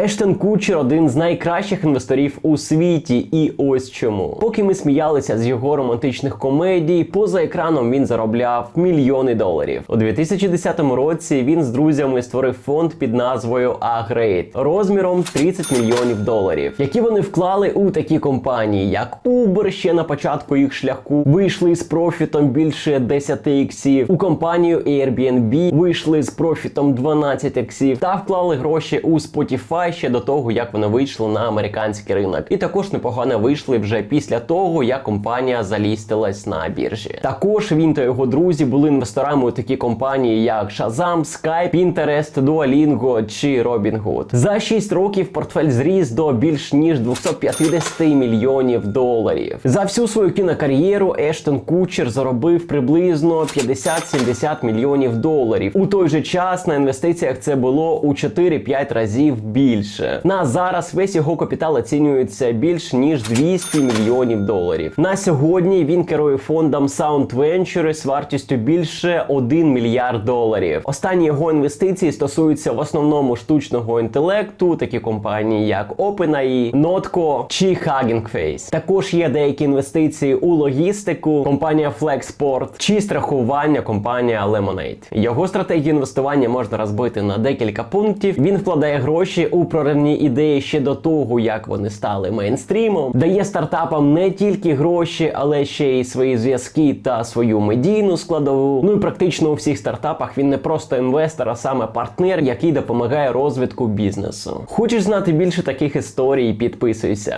Ештон Кучер один з найкращих інвесторів у світі, і ось чому. Поки ми сміялися з його романтичних комедій, поза екраном він заробляв мільйони доларів. У 2010 році він з друзями створив фонд під назвою A-Grade розміром 30 мільйонів доларів, які вони вклали у такі компанії, як Uber ще на початку їх шляху, вийшли з профітом більше 10 іксів. У компанію Airbnb вийшли з профітом 12 іксів та вклали гроші у Spotify ще до того, як вони вийшли на американський ринок. І також непогано вийшли вже після того, як компанія залістилась на біржі. Також він та його друзі були інвесторами у такі компанії, як Shazam, Skype, Pinterest, Duolingo чи Robinhood. За 6 років портфель зріс до більш ніж 250 мільйонів доларів. За всю свою кінокар'єру Ештон Кучер заробив приблизно 50-70 мільйонів доларів. У той же час на інвестиціях це було у 4-5 разів більше. На зараз весь його капітал оцінюється більш ніж 200 мільйонів доларів. На сьогодні він керує фондом Sound Ventures вартістю більше 1 мільярд доларів. Останні його інвестиції стосуються в основному штучного інтелекту, такі компанії як OpenAI, Notco чи Hugging Face. Також є деякі інвестиції у логістику, компанія Flexport чи страхування компанія Lemonade. Його стратегію інвестування можна розбити на декілька пунктів. Він вкладає гроші у проривні ідеї ще до того, як вони стали мейнстрімом, дає стартапам не тільки гроші, але ще й свої зв'язки та свою медійну складову. Ну і практично у всіх стартапах він не просто інвестор, а саме партнер, який допомагає розвитку бізнесу. Хочеш знати більше таких історій? Підписуйся.